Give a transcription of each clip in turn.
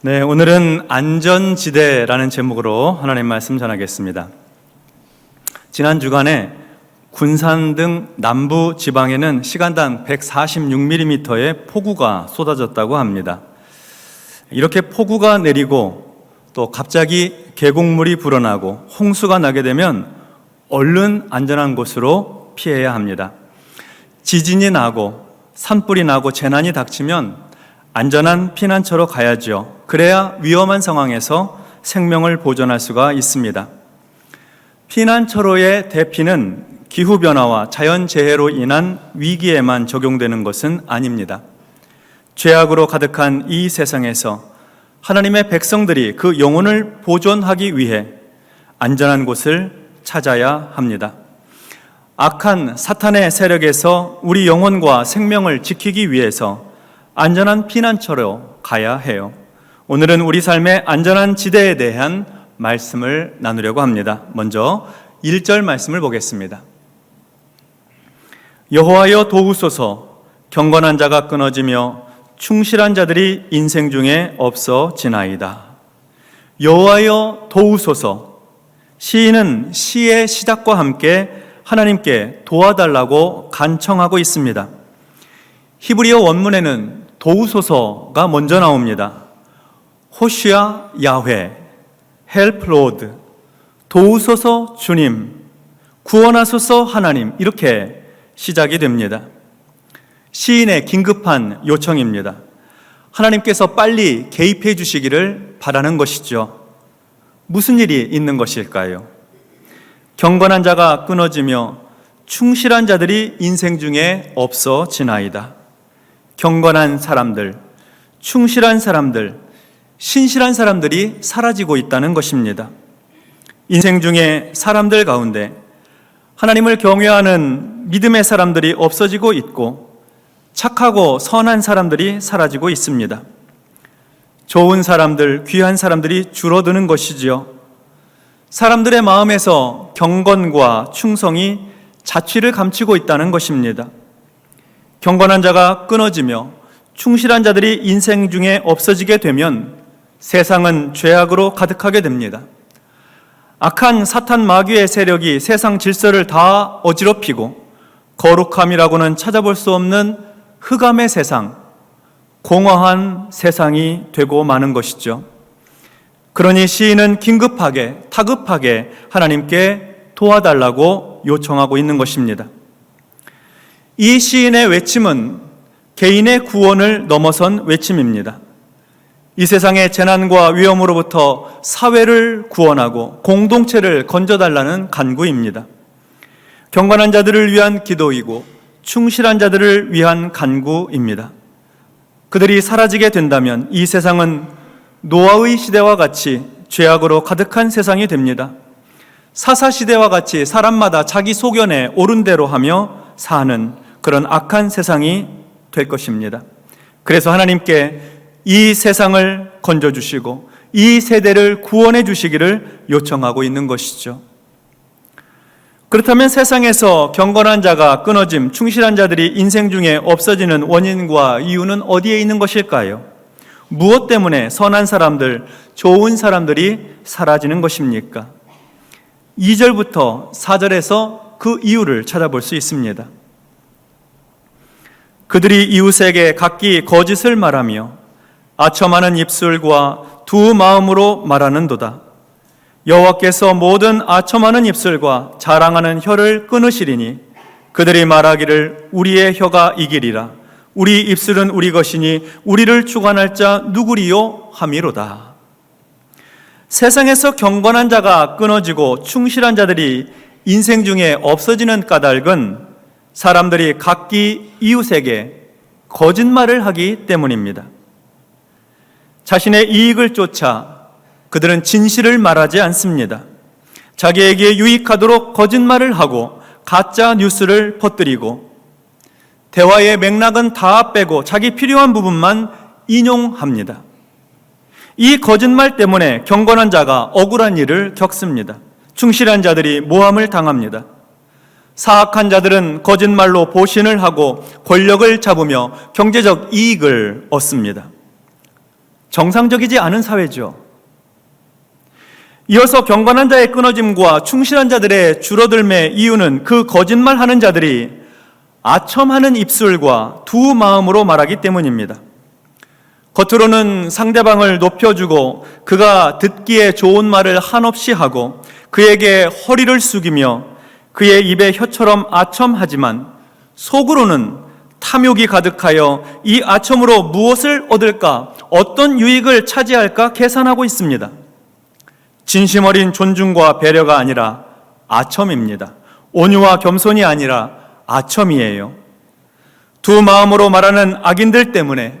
네, 오늘은 안전지대라는 제목으로 하나님 말씀 전하겠습니다. 지난 주간에 군산 등 남부 지방에는 시간당 146mm의 폭우가 쏟아졌다고 합니다. 이렇게 폭우가 내리고 또 갑자기 계곡물이 불어나고 홍수가 나게 되면 얼른 안전한 곳으로 피해야 합니다. 지진이 나고 산불이 나고 재난이 닥치면 안전한 피난처로 가야죠. 그래야 위험한 상황에서 생명을 보존할 수가 있습니다. 피난처로의 대피는 기후변화와 자연재해로 인한 위기에만 적용되는 것은 아닙니다. 죄악으로 가득한 이 세상에서 하나님의 백성들이 그 영혼을 보존하기 위해 안전한 곳을 찾아야 합니다. 악한 사탄의 세력에서 우리 영혼과 생명을 지키기 위해서 안전한 피난처로 가야 해요. 오늘은 우리 삶의 안전한 지대에 대한 말씀을 나누려고 합니다. 먼저 1절 말씀을 보겠습니다. 여호와여 도우소서 경건한 자가 끊어지며 충실한 자들이 인생 중에 없어지나이다. 여호와여 도우소서 시인은 시의 시작과 함께 하나님께 도와달라고 간청하고 있습니다. 히브리어 원문에는 도우소서가 먼저 나옵니다. 호시아 야훼, 헬프 로드, 도우소서 주님, 구원하소서 하나님 이렇게 시작이 됩니다. 시인의 긴급한 요청입니다. 하나님께서 빨리 개입해 주시기를 바라는 것이죠. 무슨 일이 있는 것일까요? 경건한 자가 끊어지며 충실한 자들이 인생 중에 없어지나이다. 경건한 사람들, 충실한 사람들, 신실한 사람들이 사라지고 있다는 것입니다. 인생 중에 사람들 가운데 하나님을 경외하는 믿음의 사람들이 없어지고 있고 착하고 선한 사람들이 사라지고 있습니다. 좋은 사람들, 귀한 사람들이 줄어드는 것이지요. 사람들의 마음에서 경건과 충성이 자취를 감추고 있다는 것입니다. 경건한 자가 끊어지며 충실한 자들이 인생 중에 없어지게 되면 세상은 죄악으로 가득하게 됩니다. 악한 사탄 마귀의 세력이 세상 질서를 다 어지럽히고 거룩함이라고는 찾아볼 수 없는 흑암의 세상, 공허한 세상이 되고 마는 것이죠. 그러니 시인은 긴급하게, 타급하게 하나님께 도와달라고 요청하고 있는 것입니다. 이 시인의 외침은 개인의 구원을 넘어선 외침입니다. 이 세상의 재난과 위험으로부터 사회를 구원하고 공동체를 건져달라는 간구입니다. 경건한 자들을 위한 기도이고 충실한 자들을 위한 간구입니다. 그들이 사라지게 된다면 이 세상은 노아의 시대와 같이 죄악으로 가득한 세상이 됩니다. 사사 시대와 같이 사람마다 자기 소견에 옳은 대로 하며 사는 그런 악한 세상이 될 것입니다. 그래서 하나님께 이 세상을 건져주시고 이 세대를 구원해 주시기를 요청하고 있는 것이죠. 그렇다면 세상에서 경건한 자가 끊어짐, 충실한 자들이 인생 중에 없어지는 원인과 이유는 어디에 있는 것일까요? 무엇 때문에 선한 사람들, 좋은 사람들이 사라지는 것입니까? 2절부터 4절에서 그 이유를 찾아볼 수 있습니다. 그들이 이웃에게 각기 거짓을 말하며 아첨하는 입술과 두 마음으로 말하는도다. 여호와께서 모든 아첨하는 입술과 자랑하는 혀를 끊으시리니 그들이 말하기를 우리의 혀가 이기리라. 우리 입술은 우리 것이니 우리를 주관할 자 누구리요 함이로다. 세상에서 경건한 자가 끊어지고 충실한 자들이 인생 중에 없어지는 까닭은 사람들이 각기 이웃에게 거짓말을 하기 때문입니다. 자신의 이익을 쫓아 그들은 진실을 말하지 않습니다. 자기에게 유익하도록 거짓말을 하고 가짜 뉴스를 퍼뜨리고 대화의 맥락은 다 빼고 자기 필요한 부분만 인용합니다. 이 거짓말 때문에 경건한 자가 억울한 일을 겪습니다. 충실한 자들이 모함을 당합니다. 사악한 자들은 거짓말로 보신을 하고 권력을 잡으며 경제적 이익을 얻습니다. 정상적이지 않은 사회죠. 이어서 경건한 자의 끊어짐과 충실한 자들의 줄어들매 이유는 그 거짓말하는 자들이 아첨하는 입술과 두 마음으로 말하기 때문입니다. 겉으로는 상대방을 높여주고 그가 듣기에 좋은 말을 한없이 하고 그에게 허리를 숙이며 그의 입에 혀처럼 아첨하지만 속으로는 탐욕이 가득하여 이 아첨으로 무엇을 얻을까, 어떤 유익을 차지할까 계산하고 있습니다. 진심 어린 존중과 배려가 아니라 아첨입니다. 온유와 겸손이 아니라 아첨이에요. 두 마음으로 말하는 악인들 때문에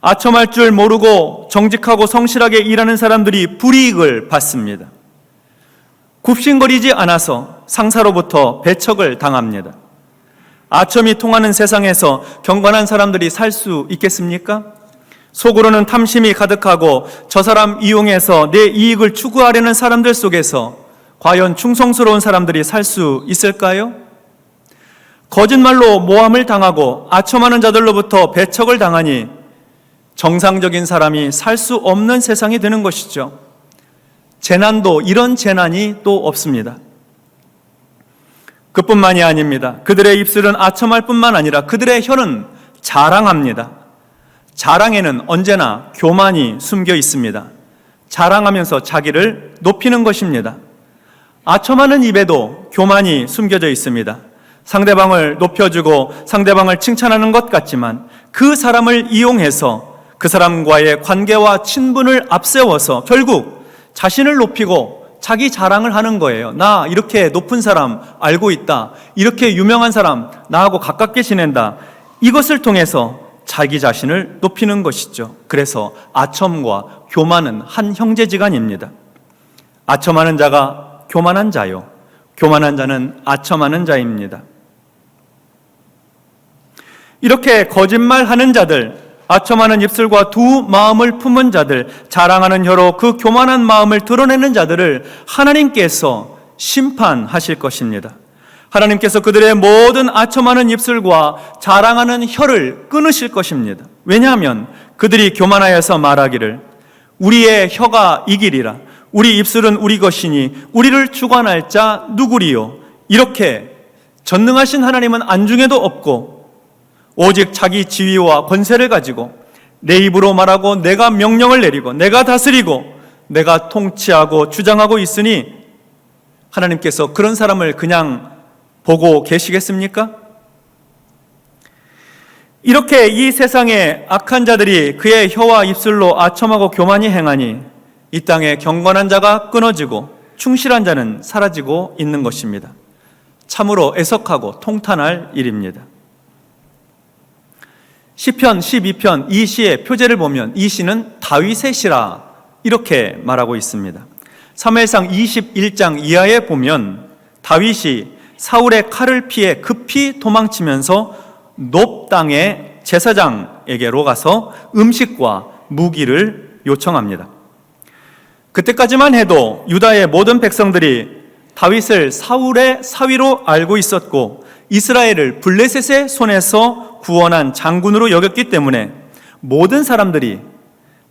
아첨할 줄 모르고 정직하고 성실하게 일하는 사람들이 불이익을 받습니다. 굽신거리지 않아서 상사로부터 배척을 당합니다. 아첨이 통하는 세상에서 경건한 사람들이 살 수 있겠습니까? 속으로는 탐심이 가득하고 저 사람 이용해서 내 이익을 추구하려는 사람들 속에서 과연 충성스러운 사람들이 살 수 있을까요? 거짓말로 모함을 당하고 아첨하는 자들로부터 배척을 당하니 정상적인 사람이 살 수 없는 세상이 되는 것이죠. 재난도 이런 재난이 또 없습니다. 그뿐만이 아닙니다. 그들의 입술은 아첨할 뿐만 아니라 그들의 혀는 자랑합니다. 자랑에는 언제나 교만이 숨겨 있습니다. 자랑하면서 자기를 높이는 것입니다. 아첨하는 입에도 교만이 숨겨져 있습니다. 상대방을 높여주고 상대방을 칭찬하는 것 같지만 그 사람을 이용해서 그 사람과의 관계와 친분을 앞세워서 결국 자신을 높이고 자기 자랑을 하는 거예요. 나 이렇게 높은 사람 알고 있다. 이렇게 유명한 사람 나하고 가깝게 지낸다. 이것을 통해서 자기 자신을 높이는 것이죠. 그래서 아첨과 교만은 한 형제지간입니다. 아첨하는 자가 교만한 자요. 교만한 자는 아첨하는 자입니다. 이렇게 거짓말하는 자들, 아첨하는 입술과 두 마음을 품은 자들, 자랑하는 혀로 그 교만한 마음을 드러내는 자들을 하나님께서 심판하실 것입니다. 하나님께서 그들의 모든 아첨하는 입술과 자랑하는 혀를 끊으실 것입니다. 왜냐하면 그들이 교만하여서 말하기를 우리의 혀가 이기리라. 우리 입술은 우리 것이니 우리를 주관할 자 누구리요? 이렇게 전능하신 하나님은 안중에도 없고 오직 자기 지위와 권세를 가지고 내 입으로 말하고 내가 명령을 내리고 내가 다스리고 내가 통치하고 주장하고 있으니 하나님께서 그런 사람을 그냥 보고 계시겠습니까? 이렇게 이 세상에 악한 자들이 그의 혀와 입술로 아첨하고 교만히 행하니 이 땅에 경건한 자가 끊어지고 충실한 자는 사라지고 있는 것입니다. 참으로 애석하고 통탄할 일입니다. 시편 12편 이 시의 표제를 보면 이 시는 다윗의 시라 이렇게 말하고 있습니다. 3회상 21장 이하에 보면 다윗이 사울의 칼을 피해 급히 도망치면서 높 땅의 제사장에게로 가서 음식과 무기를 요청합니다. 그때까지만 해도 유다의 모든 백성들이 다윗을 사울의 사위로 알고 있었고 이스라엘을 블레셋의 손에서 구원한 장군으로 여겼기 때문에 모든 사람들이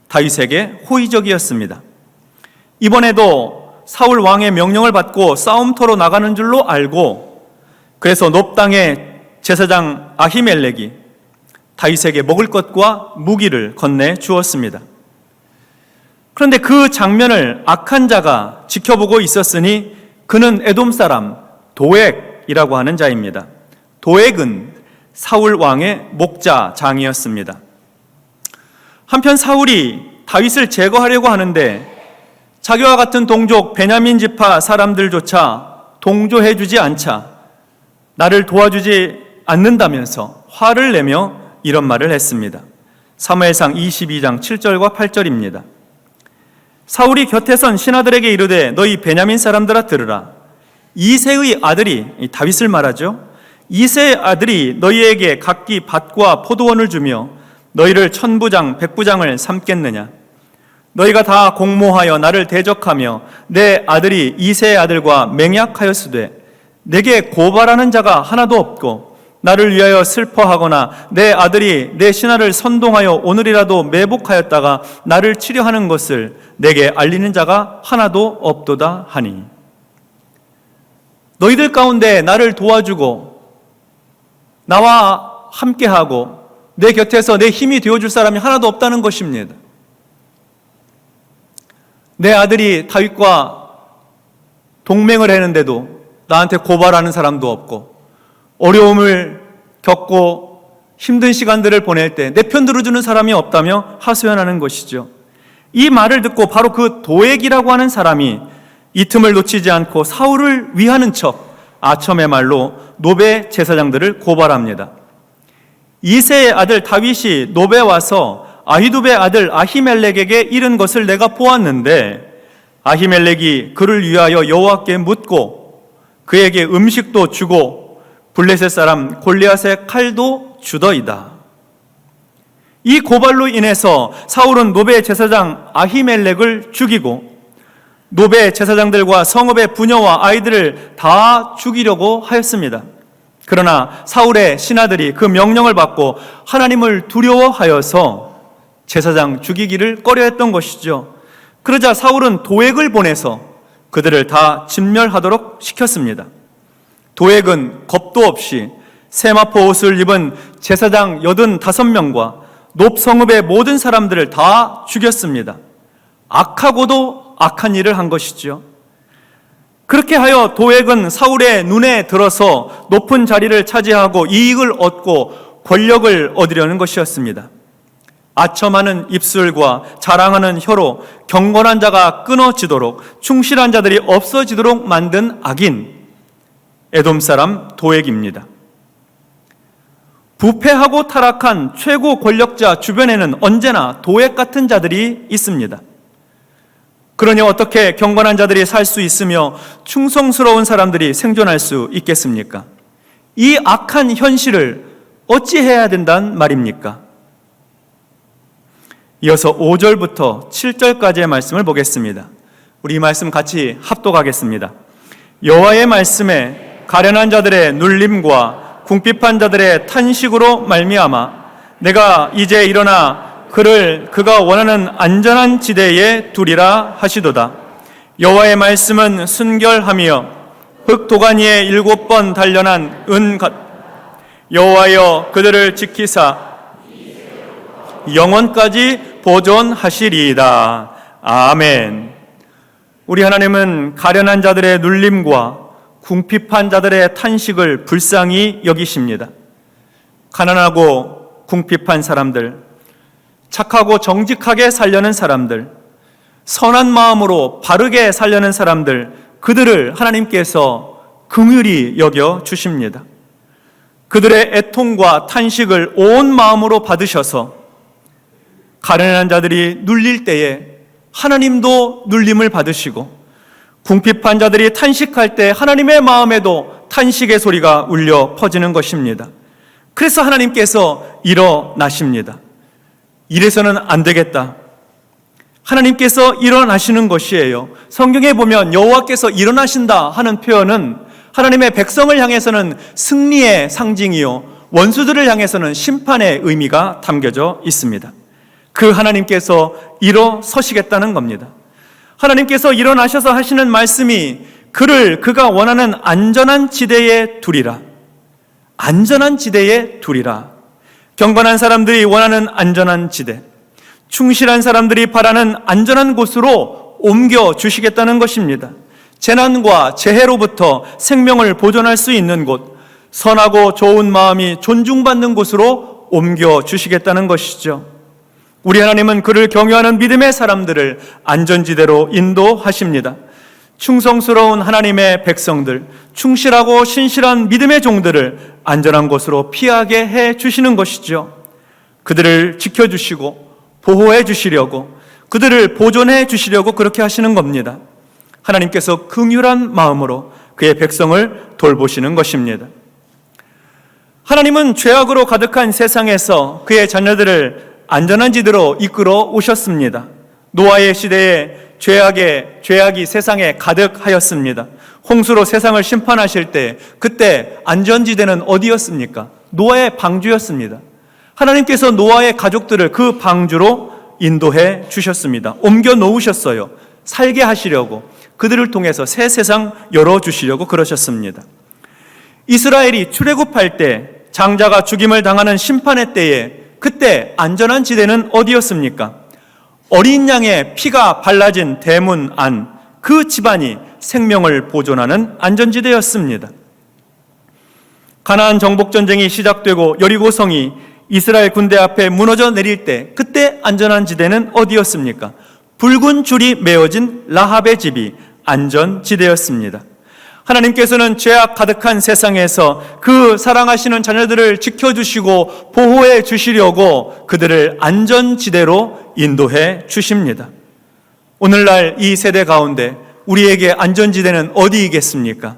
다윗에게 호의적이었습니다. 이번에도 사울 왕의 명령을 받고 싸움터로 나가는 줄로 알고 그래서 높당의 제사장 아히멜렉이 다윗에게 먹을 것과 무기를 건네 주었습니다. 그런데 그 장면을 악한 자가 지켜보고 있었으니 그는 에돔 사람 도액 이라고 하는 자입니다. 도액은 사울 왕의 목자 장이었습니다. 한편 사울이 다윗을 제거하려고 하는데 자기와 같은 동족 베냐민 지파 사람들조차 동조해 주지 않자 나를 도와주지 않는다면서 화를 내며 이런 말을 했습니다. 사무엘상 22장 7절과 8절입니다. 사울이 곁에 선 신하들에게 이르되 너희 베냐민 사람들아 들으라 이세의 아들이 다윗을 말하죠. 이세 아들이 너희에게 각기 밭과 포도원을 주며 너희를 천부장, 백부장을 삼겠느냐? 너희가 다 공모하여 나를 대적하며 내 아들이 이세의 아들과 맹약하였으되 내게 고발하는 자가 하나도 없고 나를 위하여 슬퍼하거나 내 아들이 내 신하를 선동하여 오늘이라도 매복하였다가 나를 치료하는 것을 내게 알리는 자가 하나도 없도다 하니 너희들 가운데 나를 도와주고 나와 함께하고 내 곁에서 내 힘이 되어줄 사람이 하나도 없다는 것입니다. 내 아들이 다윗과 동맹을 했는데도 나한테 고발하는 사람도 없고 어려움을 겪고 힘든 시간들을 보낼 때 내 편 들어주는 사람이 없다며 하소연하는 것이죠. 이 말을 듣고 바로 그 도액이라고 하는 사람이 이 틈을 놓치지 않고 사울을 위하는 척 아첨의 말로 노베 제사장들을 고발합니다. 이세의 아들 다윗이 노베 와서 아히두베 아들 아히멜렉에게 이른 것을 내가 보았는데 아히멜렉이 그를 위하여 여호와께 묻고 그에게 음식도 주고 블레셋 사람 골리앗의 칼도 주더이다. 이 고발로 인해서 사울은 노베 제사장 아히멜렉을 죽이고 노베 제사장들과 성읍의 부녀와 아이들을 다 죽이려고 하였습니다. 그러나 사울의 신하들이 그 명령을 받고 하나님을 두려워하여서 제사장 죽이기를 꺼려했던 것이죠. 그러자 사울은 도액을 보내서 그들을 다 진멸하도록 시켰습니다. 도액은 겁도 없이 세마포 옷을 입은 제사장 85명과 높성읍의 모든 사람들을 다 죽였습니다. 악하고도 악한 일을 한 것이죠. 그렇게 하여 도액은 사울의 눈에 들어서 높은 자리를 차지하고 이익을 얻고 권력을 얻으려는 것이었습니다. 아첨하는 입술과 자랑하는 혀로 경건한 자가 끊어지도록 충실한 자들이 없어지도록 만든 악인 에돔 사람 도액입니다. 부패하고 타락한 최고 권력자 주변에는 언제나 도액 같은 자들이 있습니다. 그러니 어떻게 경건한 자들이 살 수 있으며 충성스러운 사람들이 생존할 수 있겠습니까? 이 악한 현실을 어찌해야 된단 말입니까? 이어서 5절부터 7절까지의 말씀을 보겠습니다. 우리 이 말씀 같이 합독하겠습니다. 여호와의 말씀에 가련한 자들의 눌림과 궁핍한 자들의 탄식으로 말미암아 내가 이제 일어나 그를 그가 원하는 안전한 지대에 두리라 하시도다. 여호와의 말씀은 순결하며 흙 도가니에 일곱 번 단련한 은 같. 여호와여 그들을 지키사 영원까지 보존하시리이다. 아멘. 우리 하나님은 가련한 자들의 눌림과 궁핍한 자들의 탄식을 불쌍히 여기십니다. 가난하고 궁핍한 사람들, 착하고 정직하게 살려는 사람들, 선한 마음으로 바르게 살려는 사람들, 그들을 하나님께서 긍휼히 여겨 주십니다. 그들의 애통과 탄식을 온 마음으로 받으셔서 가련한 자들이 눌릴 때에 하나님도 눌림을 받으시고 궁핍한 자들이 탄식할 때 하나님의 마음에도 탄식의 소리가 울려 퍼지는 것입니다. 그래서 하나님께서 일어나십니다. 이래서는 안 되겠다. 하나님께서 일어나시는 것이에요. 성경에 보면 여호와께서 일어나신다 하는 표현은 하나님의 백성을 향해서는 승리의 상징이요 원수들을 향해서는 심판의 의미가 담겨져 있습니다. 그 하나님께서 일어서시겠다는 겁니다. 하나님께서 일어나셔서 하시는 말씀이 그를 그가 원하는 안전한 지대에 두리라. 안전한 지대에 두리라. 경건한 사람들이 원하는 안전한 지대, 충실한 사람들이 바라는 안전한 곳으로 옮겨 주시겠다는 것입니다. 재난과 재해로부터 생명을 보존할 수 있는 곳, 선하고 좋은 마음이 존중받는 곳으로 옮겨 주시겠다는 것이죠. 우리 하나님은 그를 경유하는 믿음의 사람들을 안전지대로 인도하십니다. 충성스러운 하나님의 백성들, 충실하고 신실한 믿음의 종들을 안전한 곳으로 피하게 해 주시는 것이죠. 그들을 지켜주시고 보호해 주시려고 그들을 보존해 주시려고 그렇게 하시는 겁니다. 하나님께서 긍휼한 마음으로 그의 백성을 돌보시는 것입니다. 하나님은 죄악으로 가득한 세상에서 그의 자녀들을 안전한 지대로 이끌어 오셨습니다. 노아의 시대에 죄악의 죄악이 세상에 가득하였습니다. 홍수로 세상을 심판하실 때 그때 안전지대는 어디였습니까? 노아의 방주였습니다. 하나님께서 노아의 가족들을 그 방주로 인도해 주셨습니다. 옮겨 놓으셨어요. 살게 하시려고 그들을 통해서 새 세상 열어 주시려고 그러셨습니다. 이스라엘이 출애굽할 때 장자가 죽임을 당하는 심판의 때에 그때 안전한 지대는 어디였습니까? 어린 양의 피가 발라진 대문 안 그 집안이 생명을 보존하는 안전지대였습니다. 가나안 정복 전쟁이 시작되고 여리고성이 이스라엘 군대 앞에 무너져 내릴 때 그때 안전한 지대는 어디였습니까? 붉은 줄이 메어진 라합의 집이 안전 지대였습니다. 하나님께서는 죄악 가득한 세상에서 그 사랑하시는 자녀들을 지켜주시고 보호해 주시려고 그들을 안전지대로 인도해 주십니다. 오늘날 이 세대 가운데 우리에게 안전지대는 어디이겠습니까?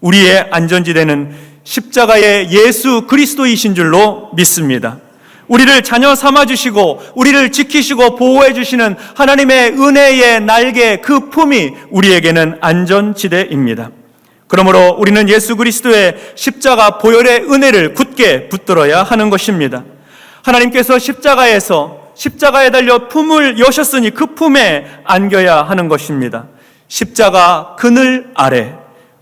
우리의 안전지대는 십자가의 예수 그리스도이신 줄로 믿습니다. 우리를 자녀 삼아 주시고 우리를 지키시고 보호해 주시는 하나님의 은혜의 날개 그 품이 우리에게는 안전지대입니다. 그러므로 우리는 예수 그리스도의 십자가 보혈의 은혜를 굳게 붙들어야 하는 것입니다. 하나님께서 십자가에서 십자가에 달려 품을 여셨으니 그 품에 안겨야 하는 것입니다. 십자가 그늘 아래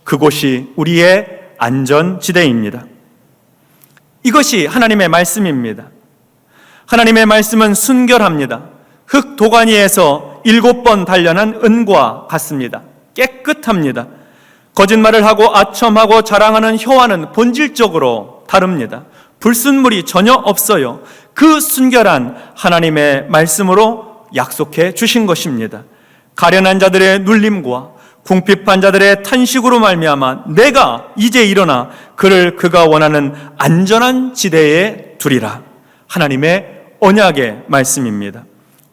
그곳이 우리의 안전지대입니다. 이것이 하나님의 말씀입니다. 하나님의 말씀은 순결합니다. 흙 도가니에서 일곱 번 단련한 은과 같습니다. 깨끗합니다. 거짓말을 하고 아첨하고 자랑하는 혀와는 본질적으로 다릅니다. 불순물이 전혀 없어요. 그 순결한 하나님의 말씀으로 약속해 주신 것입니다. 가련한 자들의 눌림과 궁핍한 자들의 탄식으로 말미암아 내가 이제 일어나 그를 그가 원하는 안전한 지대에 두리라. 하나님의 언약의 말씀입니다.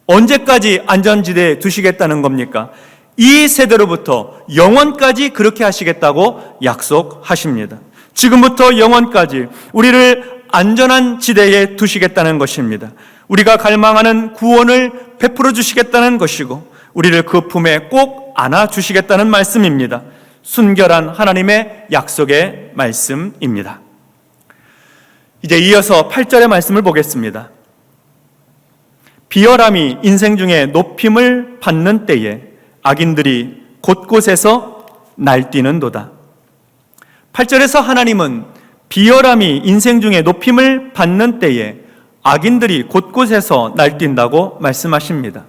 언제까지 안전지대에 두시겠다는 겁니까? 이 세대로부터 영원까지 그렇게 하시겠다고 약속하십니다. 지금부터 영원까지 우리를 안전한 지대에 두시겠다는 것입니다. 우리가 갈망하는 구원을 베풀어 주시겠다는 것이고 우리를 그 품에 꼭 안아 주시겠다는 말씀입니다. 순결한 하나님의 약속의 말씀입니다. 이제 이어서 8절의 말씀을 보겠습니다. 비열함이 인생 중에 높임을 받는 때에 악인들이 곳곳에서 날뛰는도다. 8절에서 하나님은 비열함이 인생 중에 높임을 받는 때에 악인들이 곳곳에서 날뛴다고 말씀하십니다.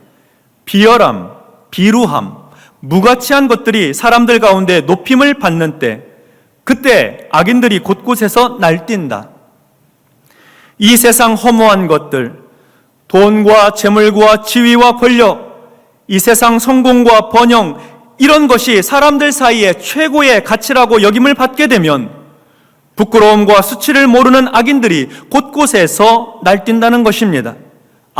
비열함, 비루함, 무가치한 것들이 사람들 가운데 높임을 받는 때, 그때 악인들이 곳곳에서 날뛴다. 이 세상 허무한 것들, 돈과 재물과 지위와 권력, 이 세상 성공과 번영, 이런 것이 사람들 사이에 최고의 가치라고 여김을 받게 되면 부끄러움과 수치를 모르는 악인들이 곳곳에서 날뛴다는 것입니다.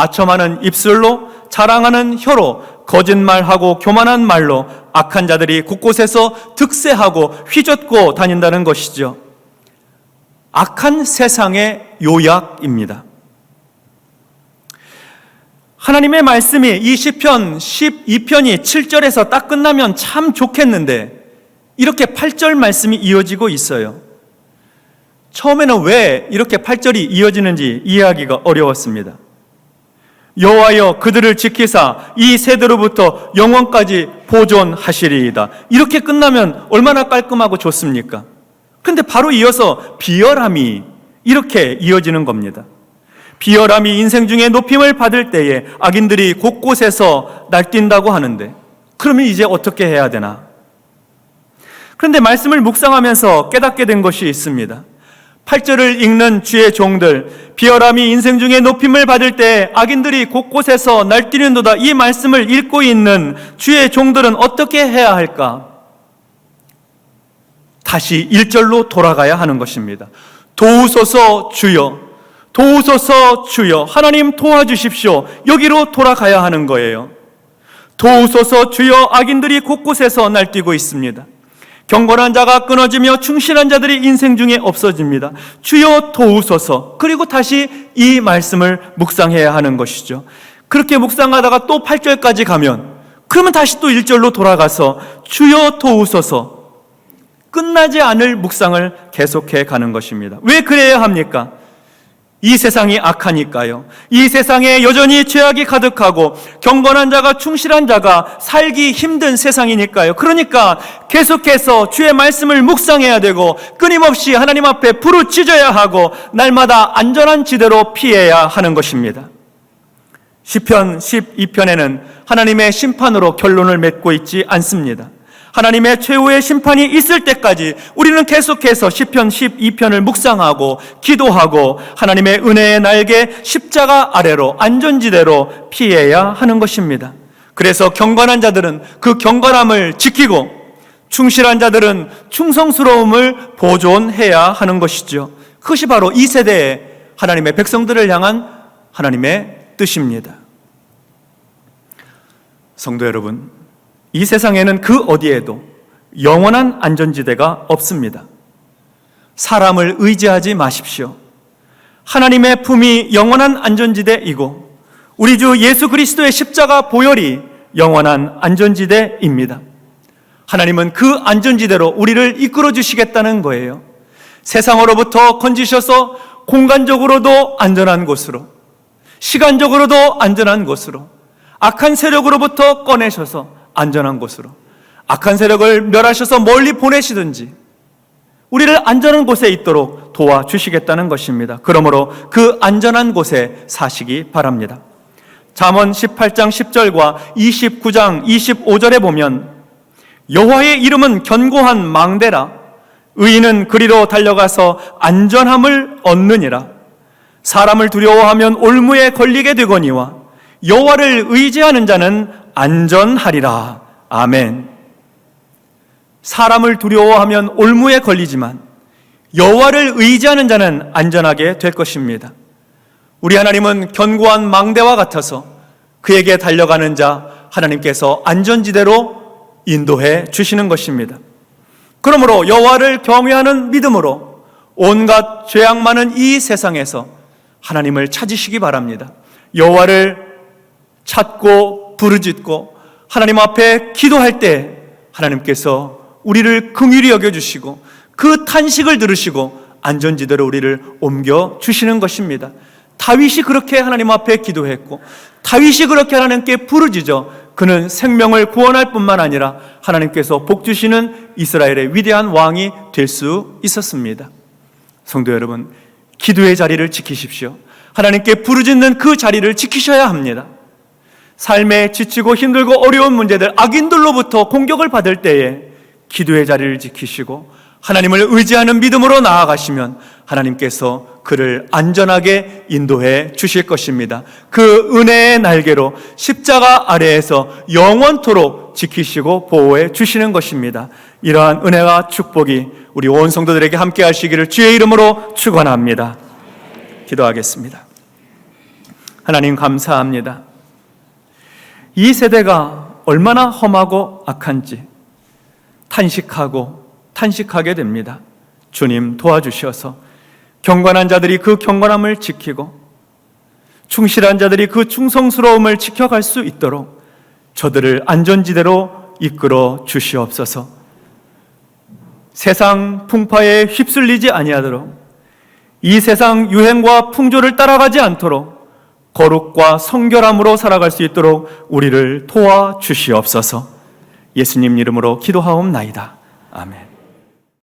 아첨하는 입술로 자랑하는 혀로 거짓말하고 교만한 말로 악한 자들이 곳곳에서 득세하고 휘젓고 다닌다는 것이죠. 악한 세상의 요약입니다. 하나님의 말씀이 이 시편 12편이 7절에서 딱 끝나면 참 좋겠는데 이렇게 8절 말씀이 이어지고 있어요. 처음에는 왜 이렇게 8절이 이어지는지 이해하기가 어려웠습니다. 여호와여 그들을 지키사 이 세대로부터 영원까지 보존하시리이다. 이렇게 끝나면 얼마나 깔끔하고 좋습니까? 근데 바로 이어서 비열함이 이렇게 이어지는 겁니다. 비열함이 인생 중에 높임을 받을 때에 악인들이 곳곳에서 날뛴다고 하는데 그러면 이제 어떻게 해야 되나? 그런데 말씀을 묵상하면서 깨닫게 된 것이 있습니다. 8절을 읽는 주의 종들, 비열함이 인생 중에 높임을 받을 때 악인들이 곳곳에서 날뛰는도다 이 말씀을 읽고 있는 주의 종들은 어떻게 해야 할까? 다시 1절로 돌아가야 하는 것입니다. 도우소서 주여, 도우소서 주여, 하나님 도와주십시오. 여기로 돌아가야 하는 거예요. 도우소서 주여, 악인들이 곳곳에서 날뛰고 있습니다. 경건한 자가 끊어지며 충실한 자들이 인생 중에 없어집니다. 주여 도우소서. 그리고 다시 이 말씀을 묵상해야 하는 것이죠. 그렇게 묵상하다가 또 8절까지 가면 그러면 다시 또 1절로 돌아가서 주여 도우소서. 끝나지 않을 묵상을 계속해 가는 것입니다. 왜 그래야 합니까? 이 세상이 악하니까요. 이 세상에 여전히 죄악이 가득하고 경건한 자가 충실한 자가 살기 힘든 세상이니까요. 그러니까 계속해서 주의 말씀을 묵상해야 되고 끊임없이 하나님 앞에 부르짖어야 하고 날마다 안전한 지대로 피해야 하는 것입니다. 시편 12편에는 하나님의 심판으로 결론을 맺고 있지 않습니다. 하나님의 최후의 심판이 있을 때까지 우리는 계속해서 시편 12편을 묵상하고 기도하고 하나님의 은혜의 날개 십자가 아래로 안전지대로 피해야 하는 것입니다. 그래서 경건한 자들은 그 경건함을 지키고 충실한 자들은 충성스러움을 보존해야 하는 것이죠. 그것이 바로 이 세대의 하나님의 백성들을 향한 하나님의 뜻입니다. 성도 여러분, 이 세상에는 그 어디에도 영원한 안전지대가 없습니다. 사람을 의지하지 마십시오. 하나님의 품이 영원한 안전지대이고 우리 주 예수 그리스도의 십자가 보혈이 영원한 안전지대입니다. 하나님은 그 안전지대로 우리를 이끌어 주시겠다는 거예요. 세상으로부터 건지셔서 공간적으로도 안전한 곳으로, 시간적으로도 안전한 곳으로, 악한 세력으로부터 꺼내셔서 안전한 곳으로, 악한 세력을 멸하셔서 멀리 보내시든지, 우리를 안전한 곳에 있도록 도와주시겠다는 것입니다. 그러므로 그 안전한 곳에 사시기 바랍니다. 잠언 18장 10절과 29장 25절에 보면 여호와의 이름은 견고한 망대라 의인은 그리로 달려가서 안전함을 얻느니라 사람을 두려워하면 올무에 걸리게 되거니와 여호와를 의지하는 자는 안전하리라 아멘 사람을 두려워하면 올무에 걸리지만 여호와를 의지하는 자는 안전하게 될 것입니다. 우리 하나님은 견고한 망대와 같아서 그에게 달려가는 자 하나님께서 안전지대로 인도해 주시는 것입니다. 그러므로 여호와를 경외하는 믿음으로 온갖 죄악 많은 이 세상에서 하나님을 찾으시기 바랍니다. 여호와를 찾고 부르짖고 하나님 앞에 기도할 때 하나님께서 우리를 긍휼히 여겨 주시고 그 탄식을 들으시고 안전지대로 우리를 옮겨 주시는 것입니다. 다윗이 그렇게 하나님 앞에 기도했고 다윗이 그렇게 하나님께 부르짖어 그는 생명을 구원할 뿐만 아니라 하나님께서 복 주시는 이스라엘의 위대한 왕이 될 수 있었습니다. 성도 여러분, 기도의 자리를 지키십시오. 하나님께 부르짖는 그 자리를 지키셔야 합니다. 삶에 지치고 힘들고 어려운 문제들, 악인들로부터 공격을 받을 때에 기도의 자리를 지키시고 하나님을 의지하는 믿음으로 나아가시면 하나님께서 그를 안전하게 인도해 주실 것입니다. 그 은혜의 날개로 십자가 아래에서 영원토록 지키시고 보호해 주시는 것입니다. 이러한 은혜와 축복이 우리 온 성도들에게 함께 하시기를 주의 이름으로 축원합니다. 기도하겠습니다. 하나님 감사합니다. 이 세대가 얼마나 험하고 악한지 탄식하고 탄식하게 됩니다. 주님 도와주셔서 경건한 자들이 그 경건함을 지키고 충실한 자들이 그 충성스러움을 지켜갈 수 있도록 저들을 안전지대로 이끌어 주시옵소서. 세상 풍파에 휩쓸리지 아니하도록 이 세상 유행과 풍조를 따라가지 않도록 거룩과 성결함으로 살아갈 수 있도록 우리를 도와 주시옵소서. 예수님 이름으로 기도하옵나이다. 아멘.